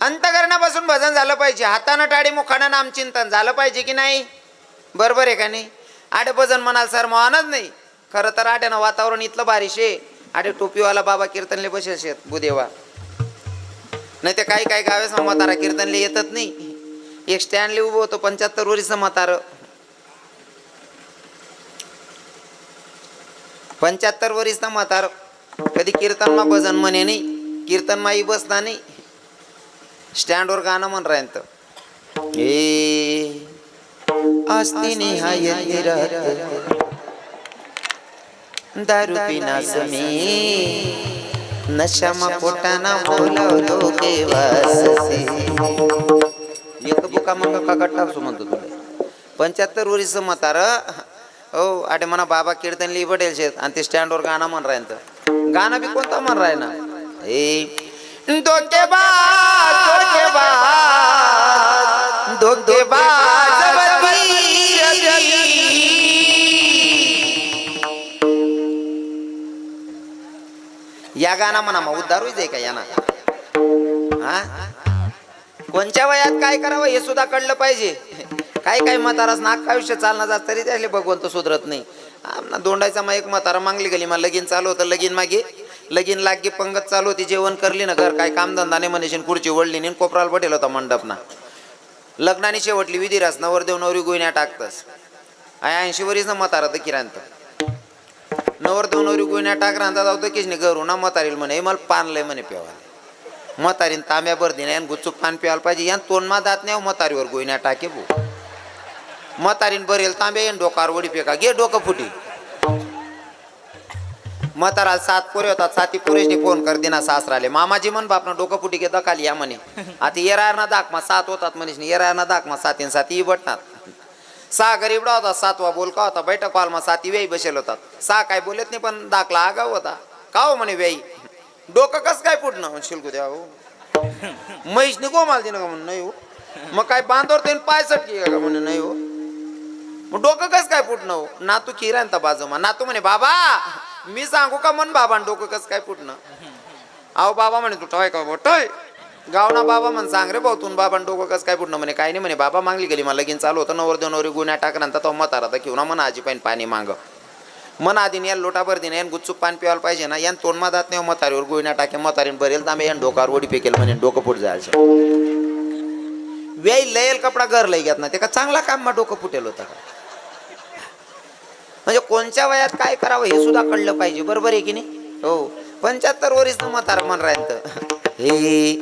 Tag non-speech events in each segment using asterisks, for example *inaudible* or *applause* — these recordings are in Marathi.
अंतकरणापासून भजन झालं पाहिजे. हातानं टाळी मुखानं नामचिंतन झालं पाहिजे की नाही? बरोबर आहे का नाही? आडे भजन म्हणाल सर मानच नाही. खरं तर आड्यानं वातावरण इथलं बारिश आहे. आडे टोपीवाला बाबा कीर्तनले बसेल शेत बुदेवा. नाही ते काही काही गावेस म्हातारा कीर्तनले येतच नाही. एक स्टँडले उभं होतो पंच्याहत्तर वरीचं म्हातारं पंच्याहत्तर वर्षीचं म्हातार कधी कीर्तनमा भजन म्हणे नाही कीर्तन माई बसता नाही. स्टँडवर गाणं म्हण राहत ए आस्ती निहाय दारू पिना समी नशामा पोटाना बोलावलो केवासे एक बुका मग का टाकसो म्हणतो तुला पंच्याहत्तर वर्षीचं म्हातार हो आटे म्हणा बाबा कीर्तन लिहि शेत आणि ते स्टँडवर गाणं म्हण राहिलं गाणं बी कोणतं म्हण राही ना ए धोकेबाज धोकेबाज धोकेबाज या गाना म्हणा मग उद्धार आहे का याना. हा? कोणत्या वयात काय करावं हे सुद्धा कळलं पाहिजे. काय काय म्हातारास नाक आयुष्य चालणार जात तरी त्याले भगवंत सुधरत नाही. आमना दोंडायचा मग एक म्हातारा मागली गेली मग लगीन चालू होतं लगीन मागे. लगीन लागे पंगत चालू होती जेवण करली ना घर काय कामधंदा नाही म्हणेशीन खुर्ची वळली नाही कोपराला पटेल होता मंडपना. लग्नाने शेवटली विधिरास नवरदेव नवरी गोयण्या टाकतस. आय ऐंशी वरीच ना मतारा तर. किरांत नवरदेव नवरी गोयण्या टाक रांधा जाऊ तर नाही घरू ना मतारील म्हणे "हे मला पानलंय म्हणे प्यावा. मतारीन तांब्या भरती नाही गुच्चूक पान प्यायला पाहिजे. यान तोंडमा दात नाही मतारीवर म्हातारीवर टाके भो. मतारीन भरेल तांब्या येईन डोकार वडी पेका घे डोकं फुटी. म्हातारा सात पोरे होतात साती पोरेशनी फोन कर दिना सासराले. मामाजी म्हण बापनं डोकं फुटी घे दखाली या म्हणे. आता येरायना दाखमा सात होतात म्हणीस येरायना दाखमा सातीन साती बटणार. सहा गरीबडा होता सातवा बोलका होता बैठक हॉलमा साती वेई बसेल होतात. सहा काय बोलत नाही पण दाखला आगाव होता. का हो म्हणे वेई डोकं कस काय फुटणं? शिलकू द्या हो. म्हैसनी गोमाल दिनं का म्हणून नाही हो. मग काय बांधवर त्याने पाय सटकी का म्हणे? नाही हो. मग डोकं कस काय फुटणं हो? नातू किरांता बाजूमा. नातू म्हणे बाबा मी सांगू का म्हण बाबा डोकं कस काय फुटणं? अहो बाबा म्हणे तू टॉय का टॉय. गावना बाबा म्हण सांग रे भाऊ तू बाबा डोकं कसं काय फुटणं म्हणे? काय नाही म्हणे बाबा मागली गेली मला लगीन चालू होतं. नवर दोन नवरी गुन्ह्या टाकनंतर तो म्हातारा तर घेऊन मन आजी पाहिजे पाणी माग. मन आधी या लोटाभर दिन यान गुच्चूप पाणी प्यायला पाहिजे ना. यान तोंडमा मधात नाही हो, मतारीवर गुन्हा टाके मतारीन भरेल तांबे यान डोकावर वडी फेकेल म्हणे डोकं फुट जायचं. वेळ लयल कपडा घर लई घेत ना ते का चांगला काम मा डोकं फुटेल होतं का? म्हणजे कोणत्या वयात काय करावं हे सुद्धा कळलं पाहिजे. बरोबर आहे की नाही? हो. पंच्याहत्तर वरीस म्हातार मन राहत *laughs* हे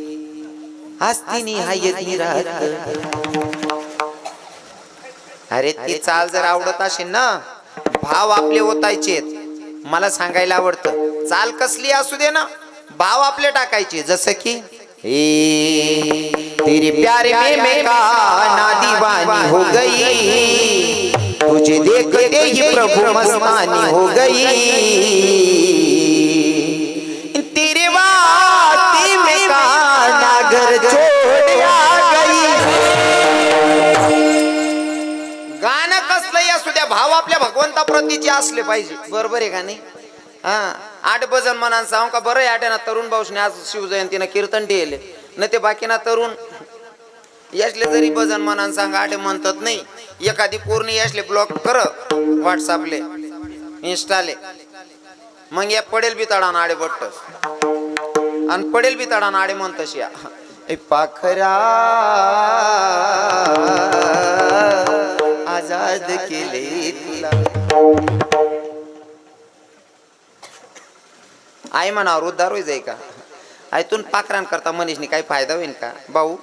हस्तिनी हाय राहत. अरे ती चाल जर आवडत असेल ना भाव आपले ओतायचे मला सांगायला आवडतं. चाल कसली असू दे ना भाव आपले टाकायचे. जसं की तेरे प्यारे में मैं काना दीवानी हो गई. तुझे देखते ही प्रभु मस्तानी हो गई। तेरे बाती में काना घर छोड़ आ गई। गाणं कसलंही असू द्या भाव आपल्या भगवंता प्रतीचे असले पाहिजे. बरोबर आहे का नाही? हा आठ भजन म्हणा सांगू का? बरं आहे ना तरुण भाऊशने आज शिवजयंतीनं कीर्तन ठेवले. नाही ते बाकीना तरुण यशले जरी भजन म्हणा सांग आठे म्हणतात नाही. एखादी पूर्ण यशले ब्लॉक कर व्हॉट्सअपले इन्स्टाले मग या पडेल बी तडा आडे बट्ट. आणि पडेल बी तडा आडे म्हणतस या पाखरा आजाद केले आई आई म्हणा रोजदार जाई का? आयतून पाखरान करता मनीषनी काही फायदा होईल का? भाऊ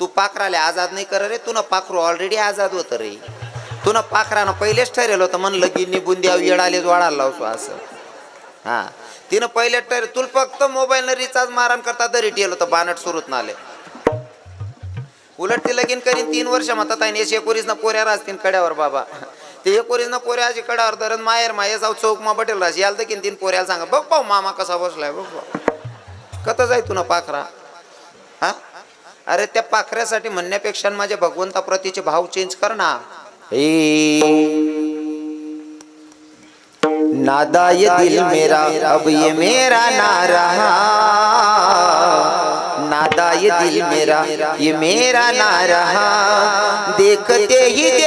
तू पाखराले आझाद नाही कर रे तुला पाखरू ऑलरेडी आझाद होतं रे. तुला पाखरानं पहिलेच ठरेल होतं म्हणलं की लगीन बुंद्या येडाले वाढायला लावसो असं. हा. तिनं पहिले ठर तुला फक्त मोबाईलनं रिचार्ज मारण करता दरी ठेल होतं बानट सुरूत नाले. उलट ती लगीन करीन तीन वर्ष म्हणतात आणि एस एकोणीस ना पोऱ्या असतील कड्यावर बाबा. ते एकोणीस ना पोऱ्या अशी कड्यावर धरण माहेर माये जाऊ चौक मा बटेल राहशी याल तर तीन पोऱ्याला सांगा बघ पाहू मामा कसा बसलाय बघ पाहू. कत जाय तुला पाखरा? हा? अरे त्या पाखऱ्यासाठी म्हणण्यापेक्षा माझ्या भगवंता प्रतीचे भाव चेंज कर ना. नादा ये दिल मेरा अब ये मेरा ना रहा। नादा ये दिल मेरा ये मेरा ना रहा। देखते ही दिल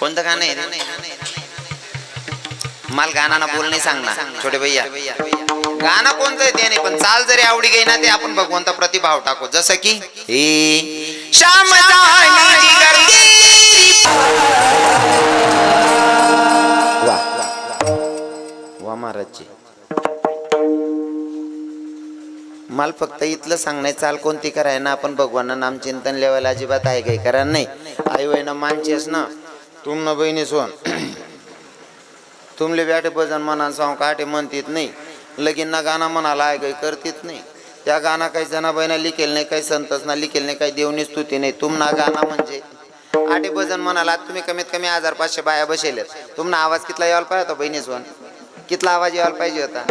कोणतं गाणं आहे मला गाणं ना बोल नाही सांगणार छोटे भैया. गाणं कोणतं आहे त्याने पण चाल जरी आवडी गई ना ते आपण भगवंता प्रतिभाव टाकू. जसं की हे श्याम वा महाराजची मला फक्त इथलं सांगण्याची चाल कोणती कराय ना आपण भगवान नाम चिंतन लेवायला अजिबात आहे काही कारण नाही. आई वय ना मानचेस ना तुमनं बहिणी सोन तुमले बॅटे भजन म्हणा सांग काटे म्हणतीत नाही. लगीन ना गाणं म्हणाला आहे काही करतीत नाही. त्या गाणं काही जनाबाईना लिखेल नाही काही संतच ना लिखेल नाही काही देवनी स्तुती नाही. तुमना गाणं म्हणजे आटे भजन म्हणाला तुम्ही कमीत कमी हजार पाचशे बाया बसेल तुमना आवाज कितला यायला पाहिजे होता बहिणी सोन? कितला आवाज यायला पाहिजे होता?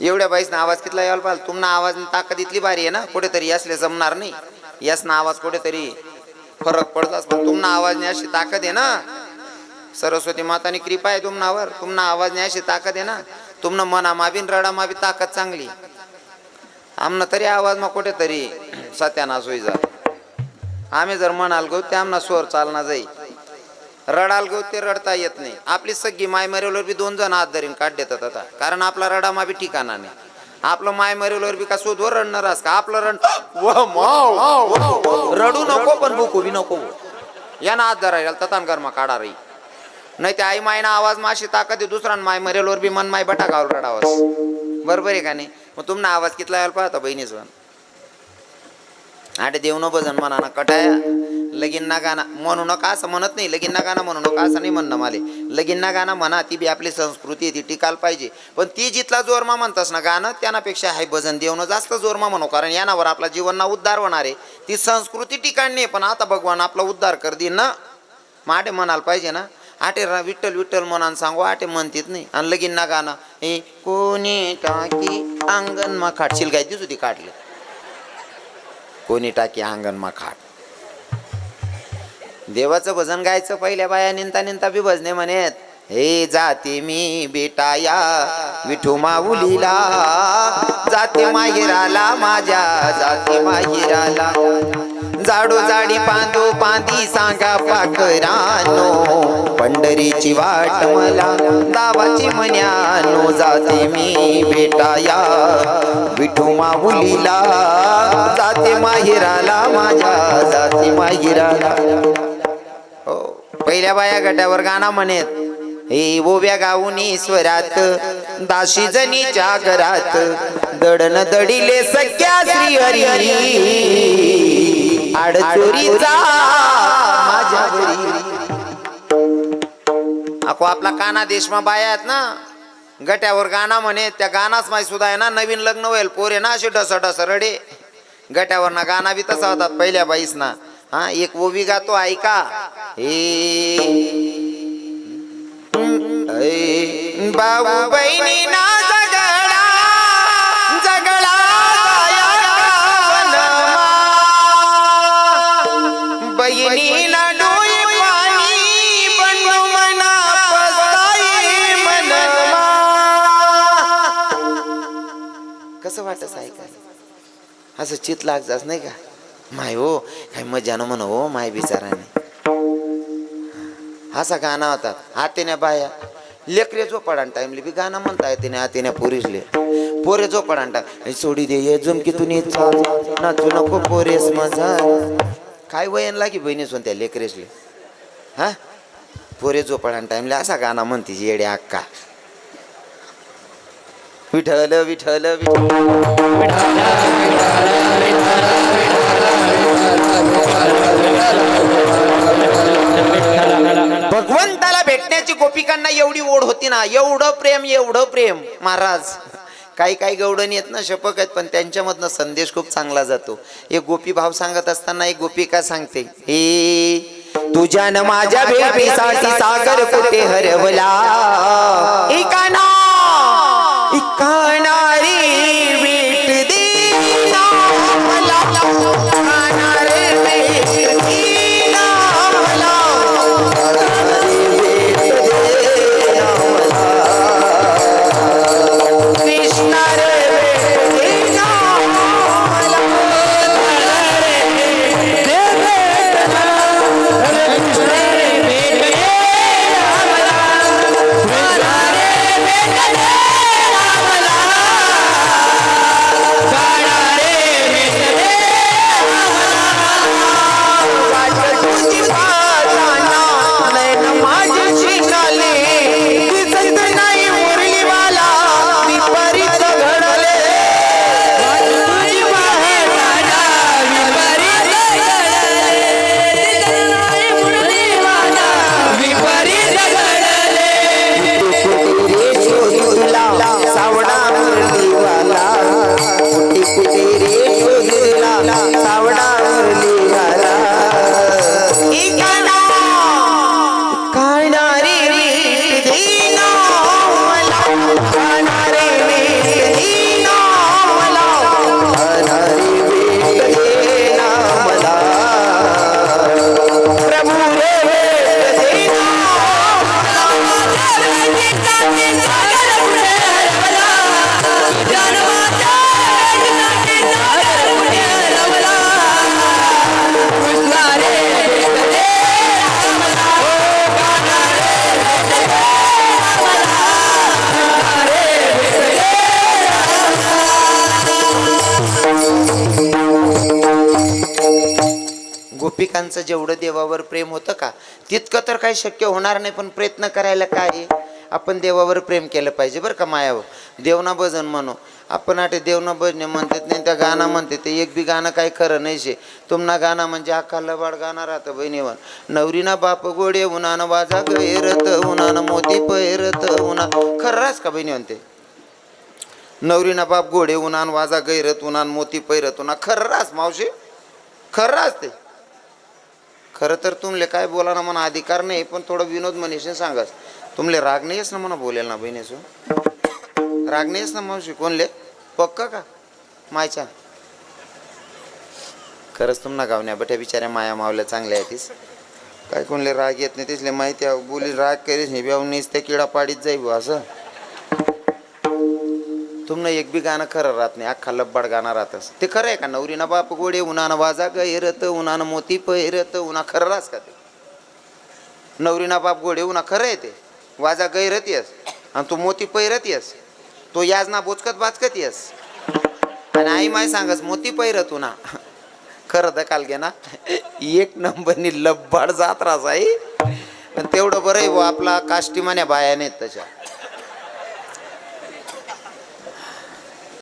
एवढ्या बाईसना आवाज कितला यायला पाहिजे तुमना आवाज ताकद इतली भारी आहे ना कुठेतरी असले जमणार नाही. यासना आवाज कुठेतरी फरक पडताच पण तुमना आवाज अशी ताकद आहे ना. सरस्वती मातानी कृपा आहे तुमनावर. तुमना आवाज अशी ताकद आहे ना. तुमनं मना माबीन रडा माबी ताकद चांगली. आमना तरी आवाज मग कुठेतरी सत्यानाश होई जा आम्ही जर म्हणाल गो ते आमना स्वर चालना जाई. रडाल गो ते रडता येत नाही. आपली सगळी माय मरेवर बी दोन जण हात धरीन काढ देतात आता. कारण आपला रडा माबी ठिकाणा नाही. आपलं माय मरेवर बी का शोधवर रडणार का? आपलं माव. रडू नको पण भुकू बी नको. या ना हात धरायला ततान गरमा काढा रही नाही ते आई मायना आवाज माशी ताकद दुसरा माय मरेलवर बी मन माय बटा गावर रडावास. बरोबर आहे का नाही? मग तुमना आवाज कितला यायला पाहता बहिणीच आटे देऊ न भजन म्हणा ना कटाया. लगीन ना गाणं म्हणू नका असं म्हणत नाही लगीन ना गाणं म्हणू नका असं नाही म्हणणं माले. लगीन ना गाणं म्हणा ती बी आपली संस्कृती आहे ती टिकायला पाहिजे. पण ती जिथला जोरमा म्हणतास ना गाणं त्यानापेक्षा हाय भजन देऊन जास्त जोरमा म्हणू कारण यानावर आपला जीवनना उद्धार होणार आहे. ती संस्कृती ठिकाणी नाही पण आता भगवान आपला उद्धार कर दे ना? माटे म्हणाल म्हणायला पाहिजे ना? आटे रा विठ्ठल विठ्ठल म्हणान सांगू आटे म्हणतीत नाही. आणि लगीन ना गाणं हे कोणी टाकी अंगण मा खाटशील काय दिसू ती काढलं. कोणी टाकी अंगण मा खाट. देवाचं भजन गायचं पहिल्या बाया निंता निंता बी भजने म्हणेत हे जाते मी बेटाया विठू माऊलीला जाते माहिराला माझ्या जाते माहिराला. जाडो जाडी पांदो पांदी सांगा पाकरानो पंढरीची वाट मला दावाची म्हण्यानो जाते मी बेटाया विठू माऊलीला जाते माहिराला माझ्या जाते माहिराला. पहिल्या बाया गटावर गाणा म्हणेत हे ओव्या गाऊन ईश्वरात दाशी जनीच्या घरात दडन दडिले सख्या श्री हरी. आडचोरीचा माझ्या घरी. अको आपला काना देशमा बाया आहेत ना गट्यावर गाणा म्हणे त्या गाणाच माही सुद्धा आहे ना नवीन लग्न होईल पोरे ना असे डस डस रडे. गट्यावर ना गाणा बी तसा होतात पहिल्या बाईस ना हा एक ओवी गातो ऐका. हे भाऊ बहिणी ना जगळा जगळा जाया वनमा. डोळे पाणी बंडू मना मनमा. कसं वाटत ऐकायला असं चित लागजाच नाही का माय हो काय मजानं म्हण हो माय बिचाराने असा गाणं होता. हातीने बाया. लेकरे झोपाडान टाइमले बी गाणं म्हणता येते ना हातीने पोरीसले. पोरे झोपाडान टाक सोडी दे ये झुमकीतून चाल नाचू नको पोरेस मजा काय वयन लागी बहिणी सोन त्या लेकरेसले? हा? पोरे झोपाडान टाइमले असा गाणं म्हणते येडे अक्का. विठल विठल विठल भगवंताला भेटण्याची गोपिकांना एवढी ओढ होती ना एवढं प्रेम एवढं प्रेम. महाराज काही काही गवडणी आहेत ना शपक आहेत पण त्यांच्यामधनं संदेश खूप चांगला जातो. एक गोपी भाव सांगत असताना एक गोपिका सांगते हे तुझ्या न माझ्या भेटीसाठी सागर कुठे हरवला? इकाना इकाना गोपिकांचं जेवढं देवावर प्रेम होतं का तितकं तर काही शक्य होणार नाही पण प्रयत्न करायला काय आपण देवावर प्रेम केलं पाहिजे बरं का मायावर देवना भजन म्हणू. आपण आठ देवना भजने म्हणतात नाही त्या गाणं म्हणते ते एक बी गाणं काही खरं नाही शे. तुमना गाणं म्हणजे अख्खा लबाड गाणं राहतं बहिणीवर नवरीना बाप गोडे उन्हानं वाजा गैरत उन्हानं मोती पैरत उन्हा खरंच का बहिणी म्हणते नवरीना बाप गोडे उन्हान वाजा गैरत उन्हान मोती पैरत उन्हा खर्रास मावशी? खर्रास ते? खरं तर तुमले काय बोला ना म्हणा अधिकार नाही पण थोडं विनोद मनीषने सांगास तुमले राग नाहीस ना म्हणा बोलेल ना बहिणीसो राग नाहीस ना मावशी कोणले? पक्का का? मायच्या? खरंच तुमना गावण्या बट्या बिचाऱ्या माया मावल्या चांगल्या आहे तीस काय कोणले राग येत नाही तिथले माहिती आहे बोली राग करीस नाही ब्याव नाहीस त्या किडा पाडीत जाई बुवा असं. तुमनं एक बी गाणं खरं राहत नाही अख्खा लब्बाड गाणं राहतस ते खरं आहे का? नवरीना बाप गोडे उन्हानं वाजा गैरत उन्हानं मोती पैरत उन्हा खरं राहस का ते? नवरीना बाप गोडे उन्हा खरं आहे ते. वाजा गैरत येस. आणि तू मोती पहिरत येस. तो याज ना बोचकत बाचकत येस. आणि आई माय सांगस मोती पहिरत उन्हा. खरं तर काल घे ना. एक नंबरनी लब्बाड जात राहस आई. पण तेवढं बरं आहे आपला काष्टीमान्या बाया नाहीत तशा.